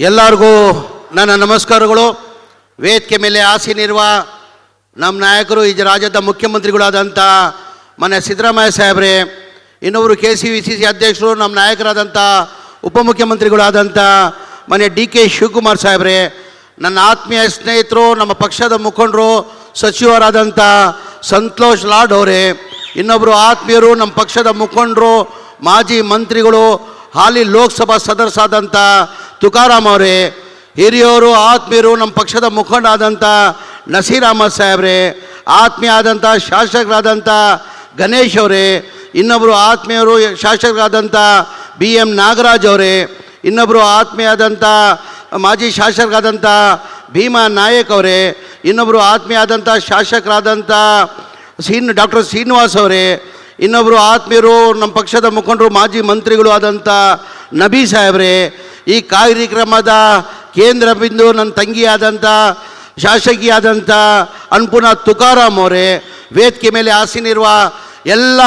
ಎಲ್ಲರಿಗೂ ನನ್ನ ನಮಸ್ಕಾರಗಳು. ವೇದಿಕೆ ಮೇಲೆ ಆಸೀನಿರುವ ನಮ್ಮ ನಾಯಕರು, ಈ ರಾಜ್ಯದ ಮುಖ್ಯಮಂತ್ರಿಗಳಾದಂಥ ಮನೆ ಸಿದ್ದರಾಮಯ್ಯ ಸಾಹೇಬ್ರೆ, ಇನ್ನೊಬ್ಬರು K C V C C ಅಧ್ಯಕ್ಷರು, ನಮ್ಮ ನಾಯಕರಾದಂಥ ಉಪಮುಖ್ಯಮಂತ್ರಿಗಳಾದಂಥ ಮನೆ ಡಿ ಕೆ ಶಿವಕುಮಾರ್ ಸಾಹೇಬ್ರೆ, ನನ್ನ ಆತ್ಮೀಯ ಸ್ನೇಹಿತರು, ನಮ್ಮ ಪಕ್ಷದ ಮುಖಂಡರು, ಸಚಿವರಾದಂಥ ಸಂತೋಷ್ ಲಾಡ್ ಅವರೇ, ಇನ್ನೊಬ್ಬರು ಆತ್ಮೀಯರು, ನಮ್ಮ ಪಕ್ಷದ ಮುಖಂಡರು, ಮಾಜಿ ಮಂತ್ರಿಗಳು ಹಾಲಿ ಲೋಕಸಭಾ ಸದಸ್ಯರಾದಂಥ ತುಕಾರಾಮ್ ಅವರೇ ಹಿರಿಯವರು ಆತ್ಮೀಯರು, ನಮ್ಮ ಪಕ್ಷದ ಮುಖಂಡ ಆದಂಥ ನಸೀರ್ ಅಹಮದ್ ಸಾಹೇಬ್ರೆ ಆತ್ಮೀಯ ಆದಂಥ ಶಾಸಕರಾದಂಥ ಗಣೇಶ್ ಅವರೇ ಇನ್ನೊಬ್ಬರು ಆತ್ಮೀಯರು ಶಾಸಕರಾದಂಥ ಬಿ ಎಂ ನಾಗರಾಜ್ ಅವರೇ ಇನ್ನೊಬ್ಬರು ಆತ್ಮೀಯ ಆದಂಥ ಮಾಜಿ ಶಾಸಕರಾದಂಥ ಭೀಮಾ ನಾಯಕ್ ಅವರೇ ಇನ್ನೊಬ್ಬರು ಆತ್ಮೀಯ ಆದಂಥ ಶಾಸಕರಾದಂಥ ಸೀನ್, ಡಾಕ್ಟರ್ ಶ್ರೀನಿವಾಸ್ ಅವರೇ ಇನ್ನೊಬ್ಬರು ಆತ್ಮೀಯರು, ನಮ್ಮ ಪಕ್ಷದ ಮುಖಂಡರು, ಮಾಜಿ ಮಂತ್ರಿಗಳು ಆದಂಥ ನಬಿ ಸಾಹೇಬ್ರೆ, ಈ ಕಾರ್ಯಕ್ರಮದ ಕೇಂದ್ರ ಬಿಂದು ನನ್ನ ತಂಗಿಯಾದಂಥ ಶಾಸಕಿಯಾದಂಥ ಅನ್ಪುನ ತುಕಾರಾಮ್ ಅವರೇ, ವೇದಿಕೆ ಮೇಲೆ ಆಸೀನಿರುವ ಎಲ್ಲ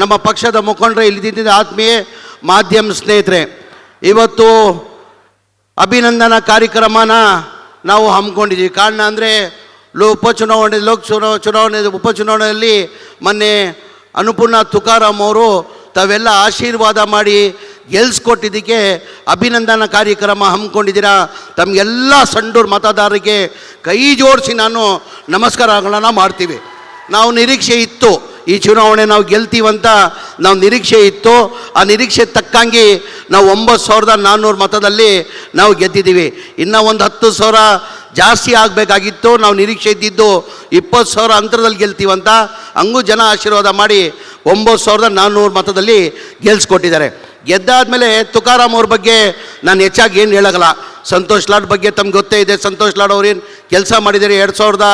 ನಮ್ಮ ಪಕ್ಷದ ಮುಖಂಡರು, ಇಲ್ಲಿದ್ದ ಆತ್ಮೀಯ ಮಾಧ್ಯಮ ಸ್ನೇಹಿತರೆ, ಇವತ್ತು ಅಭಿನಂದನಾ ಕಾರ್ಯಕ್ರಮನ ನಾವು ಹಮ್ಮಿಕೊಂಡಿದ್ದೀವಿ. ಕಾರಣ ಅಂದರೆ ಲೋ ಉಪಚುನಾವಣೆ ಲೋಕ ಚುನಾವ ಚುನಾವಣೆ, ಉಪಚುನಾವಣೆಯಲ್ಲಿ ಮೊನ್ನೆ ಅನುಪೂರ್ಣ ತುಕಾರಾಮ್ ಅವರು ತಾವೆಲ್ಲ ಆಶೀರ್ವಾದ ಮಾಡಿ ಗೆಲ್ಸ್ಕೊಟ್ಟಿದ್ದಕ್ಕೆ ಅಭಿನಂದನಾ ಕಾರ್ಯಕ್ರಮ ಹಮ್ಮಿಕೊಂಡಿದ್ದೀರಾ? ತಮಗೆಲ್ಲ ಸಂಡೂರು ಮತದಾರರಿಗೆ ಕೈ ಜೋಡಿಸಿ ನಾನು ನಮಸ್ಕಾರಗಳನ್ನು ಮಾಡ್ತೀವಿ. ನಾವು ನಿರೀಕ್ಷೆ ಇತ್ತು, ಈ ಚುನಾವಣೆ ನಾವು ಗೆಲ್ತೀವಂತ ನಾವು ನಿರೀಕ್ಷೆ ಇತ್ತು. ಆ ನಿರೀಕ್ಷೆ ತಕ್ಕಂಗೆ ನಾವು ಒಂಬತ್ತು ಸಾವಿರದ ನಾನ್ನೂರು ಮತದಲ್ಲಿ ನಾವು ಗೆದ್ದಿದ್ದೀವಿ. ಇನ್ನೂ ಒಂದು ಹತ್ತು ಸಾವಿರ ಜಾಸ್ತಿ ಆಗಬೇಕಾಗಿತ್ತು, ನಾವು ನಿರೀಕ್ಷೆ ಇದ್ದಿದ್ದು ಇಪ್ಪತ್ತು ಸಾವಿರ ಅಂತರದಲ್ಲಿ ಗೆಲ್ತೀವಂತ, ಹಂಗೂ ಜನ ಆಶೀರ್ವಾದ ಮಾಡಿ ಒಂಬತ್ತು ಸಾವಿರದ ನಾನ್ನೂರು ಮತದಲ್ಲಿ ಗೆಲ್ಸ್ಕೊಟ್ಟಿದ್ದಾರೆ. ಗೆದ್ದಾದ್ಮೇಲೆ ತುಕಾರಾಮ್ ಅವ್ರ ಬಗ್ಗೆ ನಾನು ಹೆಚ್ಚಾಗಿ ಏನು ಹೇಳೋಲ್ಲ ಸಂತೋಷ್ ಲಾಡ್ ಬಗ್ಗೆ ತಮ್ಗೆ ಗೊತ್ತೇ ಇದೆ, ಸಂತೋಷ್ ಲಾಡ್ ಅವ್ರೇನು ಕೆಲಸ ಮಾಡಿದ್ದಾರೆ ಎರಡು ಸಾವಿರದ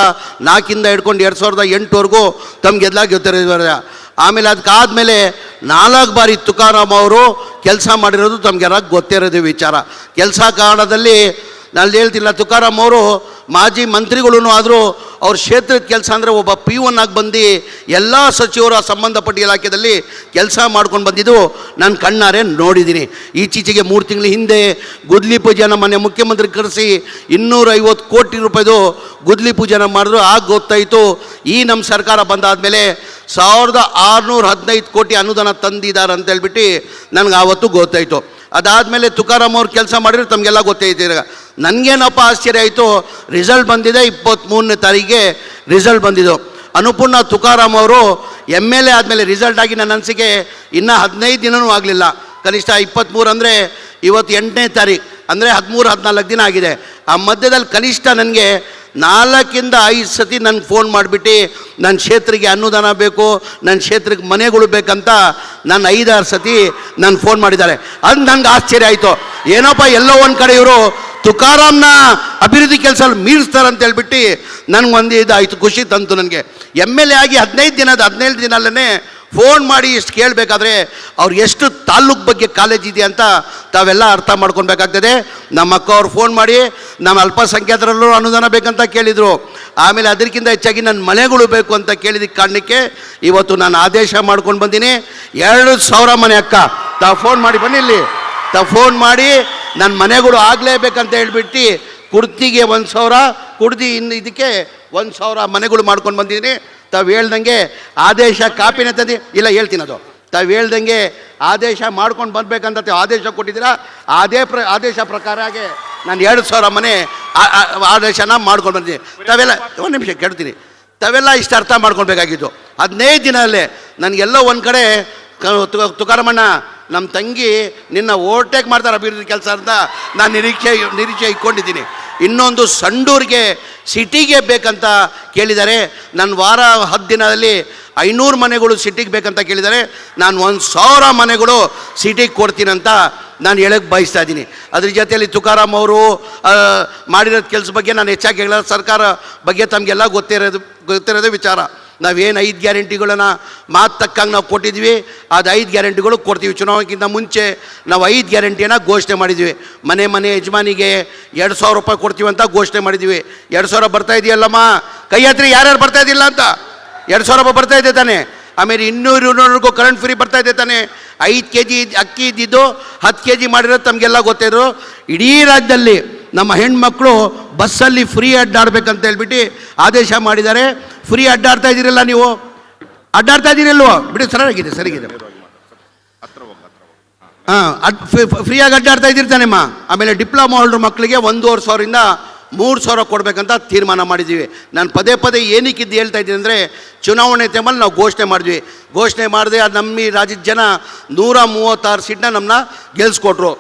ನಾಲ್ಕಿಂದ ಹಿಡ್ಕೊಂಡು ಎರಡು ಸಾವಿರದ ಎಂಟುವರೆಗೂ ತಮ್ಗೆಲ್ಲ ಗೊತ್ತಿರೋದು ಆಮೇಲೆ ಅದಕ್ಕಾದಮೇಲೆ ನಾಲ್ಕು ಬಾರಿ ತುಕಾರಾಮ್ ಅವರು ಕೆಲಸ ಮಾಡಿರೋದು ತಮಗೆಲ್ಲ ಗೊತ್ತಿರೋದು ವಿಚಾರ. ಕೆಲಸ ಕಾರಣದಲ್ಲಿ ನಾನು ಹೇಳ್ತಿಲ್ಲ ತುಕಾರಾಮ್ ಅವರು ಮಾಜಿ ಮಂತ್ರಿಗಳೂ ಆದರೂ ಅವ್ರ ಕ್ಷೇತ್ರದ ಕೆಲಸ ಅಂದರೆ ಒಬ್ಬ ಪಿ ಒನ್ ಆಗಿ ಬಂದು ಎಲ್ಲ ಸಚಿವರು ಸಂಬಂಧಪಟ್ಟ ಇಲಾಖೆಯಲ್ಲಿ ಕೆಲಸ ಮಾಡ್ಕೊಂಡು ಬಂದಿದ್ದು ನಾನು ಕಣ್ಣಾರೆ ನೋಡಿದ್ದೀನಿ. ಈಚೀಚೆಗೆ ಮೂರು ತಿಂಗಳ ಹಿಂದೆ ಗುದ್ಲಿ ಪೂಜೆನ ಮನೆ ಮುಖ್ಯಮಂತ್ರಿ ಕರೆಸಿ ಇನ್ನೂರೈವತ್ತು ಕೋಟಿ ರೂಪಾಯಿದು ಗುದ್ಲಿ ಪೂಜೆನ ಮಾಡಿದ್ರು, ಆಗ ಗೊತ್ತಾಯಿತು. ಈ ನಮ್ಮ ಸರ್ಕಾರ ಬಂದಾದಮೇಲೆ ಸಾವಿರದ ಆರುನೂರ ಹದಿನೈದು ಕೋಟಿ ಅನುದಾನ ತಂದಿದ್ದಾರೆ ಅಂತ ಹೇಳ್ಬಿಟ್ಟು ನನಗೆ ಆವತ್ತು ಗೊತ್ತಾಯಿತು. ಅದಾದಮೇಲೆ ತುಕಾರಾಮ್ ಅವ್ರು ಕೆಲಸ ಮಾಡಿದ್ರೆ ತಮಗೆಲ್ಲ ಗೊತ್ತಾಯ್ತು ನನಗೇನಪ್ಪ ಆಶ್ಚರ್ಯ ಆಯಿತು? ರಿಸಲ್ಟ್ ಬಂದಿದೆ ಇಪ್ಪತ್ತ್ಮೂರನೇ ತಾರೀಕಿಗೆ ರಿಸಲ್ಟ್ ಬಂದಿದ್ದು. ಅನುಪೂರ್ಣ ತುಕಾರಾಮ್ ಅವರು ಎಂ ಎಲ್ ಎ ಆದಮೇಲೆ ರಿಸಲ್ಟ್ ಆಗಿ ನನ್ನ ಅನಿಸಿಕೆ ಇನ್ನೂ ಹದಿನೈದು ದಿನವೂ ಆಗಲಿಲ್ಲ. ಕನಿಷ್ಠ ಇಪ್ಪತ್ತ್ಮೂರು ಅಂದರೆ ಇವತ್ತು ಎಂಟನೇ ತಾರೀಕು ಅಂದರೆ ಹದಿಮೂರು, ಹದಿನಾಲ್ಕು ದಿನ ಆಗಿದೆ. ಆ ಮಧ್ಯದಲ್ಲಿ ಕನಿಷ್ಠ ನನಗೆ ನಾಲ್ಕಿಂದ ಐದು ಸತಿ ನನಗೆ ಫೋನ್ ಮಾಡಿಬಿಟ್ಟು ನನ್ನ ಕ್ಷೇತ್ರಕ್ಕೆ ಅನುದಾನ ಬೇಕು ನನ್ನ ಕ್ಷೇತ್ರಕ್ಕೆ ಮನೆಗಳು ಬೇಕಂತ ನಾನು ಐದಾರು ಸತಿ ನನ್ನ ಫೋನ್ ಮಾಡಿದ್ದಾರೆ. ಅದು ನನಗೆ ಆಶ್ಚರ್ಯ ಆಯಿತು. ಏನಪ್ಪ ಎಲ್ಲೋ ಒಂದು ಕಡೆ ಇವರು ತುಕಾರಾಮ್ನ ಅಭಿವೃದ್ಧಿ ಕೆಲಸ ಮೀರಿಸ್ತಾರೆ ಅಂತ ಹೇಳ್ಬಿಟ್ಟು ನನಗೆ ಒಂದು ಇದಾಯಿತು, ಖುಷಿ ತಂತು ನನಗೆ. ಎಂ ಎಲ್ ಎ ಆಗಿ ಹದಿನೈದು ದಿನದ ಹದಿನೈದು ದಿನಲ್ಲೇ ಫೋನ್ ಮಾಡಿ ಇಷ್ಟು ಕೇಳಬೇಕಾದ್ರೆ ಅವ್ರು ಎಷ್ಟು ತಾಲ್ಲೂಕು ಬಗ್ಗೆ ಕಾಲೇಜ್ ಇದೆ ಅಂತ ತಾವೆಲ್ಲ ಅರ್ಥ ಮಾಡ್ಕೊಳ್ಬೇಕಾಗ್ತದೆ. ನಮ್ಮ ಅಕ್ಕ ಅವ್ರು ಫೋನ್ ಮಾಡಿ, ನಮ್ಮ ಅಲ್ಪಸಂಖ್ಯಾತರಲ್ಲೂ ಅನುದಾನ ಬೇಕಂತ ಕೇಳಿದರು. ಆಮೇಲೆ ಅದಕ್ಕಿಂತ ಹೆಚ್ಚಾಗಿ ನನ್ನ ಮನೆಗಳು ಬೇಕು ಅಂತ ಕೇಳಿದ ಕಾರಣಕ್ಕೆ ಇವತ್ತು ನಾನು ಆದೇಶ ಮಾಡ್ಕೊಂಡು ಬಂದೀನಿ. ಎರಡು ಸಾವಿರ ಮನೆ ಅಕ್ಕ. ತಾವು ಫೋನ್ ಮಾಡಿ ಬನ್ನಿ ಇಲ್ಲಿ. ತಾವು ಫೋನ್ ಮಾಡಿ ನನ್ನ ಮನೆಗಳು ಆಗಲೇಬೇಕಂತ ಹೇಳ್ಬಿಟ್ಟು ಕುರ್ತಿಗೆ ಒಂದು ಸಾವಿರ, ಕುಡ್ದಿ ಇನ್ನು ಇದಕ್ಕೆ ಒಂದು ಸಾವಿರ ಮನೆಗಳು ಮಾಡ್ಕೊಂಡು ಬಂದಿದ್ದೀನಿ ತಾವು ಹೇಳ್ದಂಗೆ ಆದೇಶ ಕಾಪಿನ ತಂದು ಇಲ್ಲ ಹೇಳ್ತೀನಿ ಅದು ತಾವು ಹೇಳ್ದಂಗೆ ಆದೇಶ ಮಾಡ್ಕೊಂಡು ಬರ್ಬೇಕಂತ ತಾವು ಆದೇಶ ಕೊಟ್ಟಿದ್ದೀರಾ? ಅದೇ ಪ್ರ, ಆದೇಶ ಪ್ರಕಾರಾಗೆ ನಾನು ಎರಡು ಸಾವಿರ ಮನೆ ಆದೇಶನ ಮಾಡ್ಕೊಂಡು ಬಂದಿದ್ದೀನಿ. ತಾವೆಲ್ಲ, ಒಂದು ನಿಮಿಷ ಕೇಳ್ತೀನಿ. ತಾವೆಲ್ಲ ಇಷ್ಟು ಅರ್ಥ ಮಾಡ್ಕೊಳ್ಬೇಕಾಗಿತ್ತು ಹದಿನೈದು ದಿನದಲ್ಲೇ ನನಗೆಲ್ಲೋ ಒಂದು ಕಡೆ ತುಕಾರಮಣ್ಣ ನಮ್ಮ ತಂಗಿ ನಿನ್ನ ಓವರ್ಟೇಕ್ ಮಾಡ್ತಾರೆ ಅಭಿವೃದ್ಧಿ ಕೆಲಸ ಅಂತ ನಾನು ನಿರೀಕ್ಷೆ ನಿರೀಕ್ಷೆ ಇಟ್ಕೊಂಡಿದ್ದೀನಿ. ಇನ್ನೊಂದು ಸಂಡೂರಿಗೆ ಸಿಟಿಗೆ ಬೇಕಂತ ಕೇಳಿದ್ದಾರೆ ನನ್ನ ವಾರ ಹತ್ತು ದಿನದಲ್ಲಿ ಐನೂರು ಮನೆಗಳು ಸಿಟಿಗೆ ಬೇಕಂತ ಕೇಳಿದ್ದಾರೆ ನಾನು ಒಂದು ಸಾವಿರ ಮನೆಗಳು ಸಿಟಿಗೆ ಕೊಡ್ತೀನಂತ ನಾನು ಹೇಳಕ್ಕೆ ಬಯಸ್ತಾ ಇದ್ದೀನಿ. ಅದ್ರ ಜೊತೆಯಲ್ಲಿ ತುಕಾರಾಮ್ ಅವರು ಮಾಡಿರೋ ಕೆಲಸ ಬಗ್ಗೆ ನಾನು ಹೆಚ್ಚಾಗಿ ಹೇಳೋದು ಸರ್ಕಾರ ಬಗ್ಗೆ ತಮಗೆಲ್ಲ ಗೊತ್ತಿರೋದು, ಗೊತ್ತಿರೋದೇ ವಿಚಾರ. ನಾವೇನು ಐದು ಗ್ಯಾರಂಟಿಗಳನ್ನ ಮಾತು ತಕ್ಕಂಗೆ ನಾವು ಕೊಟ್ಟಿದ್ವಿ, ಅದು ಐದು ಗ್ಯಾರಂಟಿಗಳು ಕೊಡ್ತೀವಿ. ಚುನಾವಣೆಗಿಂತ ಮುಂಚೆ ನಾವು ಐದು ಗ್ಯಾರಂಟಿಯನ್ನು ಘೋಷಣೆ ಮಾಡಿದ್ವಿ. ಮನೆ ಮನೆ ಯಜಮಾನಿಗೆ ಎರಡು ಸಾವಿರ ರೂಪಾಯಿ ಕೊಡ್ತೀವಿ ಅಂತ ಘೋಷಣೆ ಮಾಡಿದ್ವಿ. ಎರಡು ಸಾವಿರ ಬರ್ತಾ ಇದೆಯಲ್ಲಮ್ಮ? ಕೈ ಹತ್ರ ಯಾರ್ಯಾರು ಬರ್ತಾ ಇದಿಲ್ಲ ಅಂತ? ಎರಡು ಸಾವಿರ ರೂಪಾಯಿ ಬರ್ತಾ ಇದೆ ತಾನೆ. ಆಮೇಲೆ ಇನ್ನೂರು ಇನ್ನೂರವರೆಗೂ ಕರೆಂಟ್ ಫ್ರೀ ಬರ್ತಾ ಇದೆ ತಾನೆ. ಐದು ಕೆ ಜಿ ಅಕ್ಕಿ ಇದ್ದಿದ್ದು, ಹತ್ತು ಕೆ ಜಿ ಮಾಡಿರೋದು ತಮಗೆಲ್ಲ ಗೊತ್ತಿದ್ರು. ಇಡೀ ರಾಜ್ಯದಲ್ಲಿ ನಮ್ಮ ಹೆಣ್ಮಕ್ಳು ಬಸ್ಸಲ್ಲಿ ಫ್ರೀ ಅಡ್ಡಾಡ್ಬೇಕಂತ ಹೇಳ್ಬಿಟ್ಟು ಆದೇಶ ಮಾಡಿದ್ದಾರೆ. ಫ್ರೀ ಅಡ್ಡಾಡ್ತಾ ಇದ್ದೀರಲ್ಲ ನೀವು? ಅಡ್ಡಾಡ್ತಾ ಇದ್ದೀರಲ್ವೋ? ಬಿಡಿ, ಸರಿಯಾಗಿದೆ ಸರಿಗಿದೆ ಹಾಂ, ಅಡ್ ಫ್ರೀಯಾಗಿ ಅಡ್ಡಾಡ್ತಾ ಇದ್ದಿರ್ತಾನೆಮ್ಮ ಆಮೇಲೆ ಡಿಪ್ಲೊಮಾ ಹೋಲ್ಡರ್ ಮಕ್ಕಳಿಗೆ ಒಂದೂವರೆ ಸಾವಿರದಿಂದ ಮೂರು ಸಾವಿರ ಕೊಡಬೇಕಂತ ತೀರ್ಮಾನ ಮಾಡಿದ್ದೀವಿ. ನಾನು ಪದೇ ಪದೇ ಏನಕ್ಕಿದ್ದು ಹೇಳ್ತಾ ಇದ್ದೀನಿ ಅಂದರೆ ಚುನಾವಣೆ ಟೈಮಲ್ಲಿ ನಾವು ಘೋಷಣೆ ಮಾಡಿದ್ವಿ. ಘೋಷಣೆ ಮಾಡಿದೆ ಅದು ನಮ್ಮ ರಾಜ್ಯದ ಜನ ನೂರ ಮೂವತ್ತಾರು ಸೀಟ್ನ ನಮ್ಮನ್ನ ಗೆಲ್ಸ್ಕೊಟ್ರು.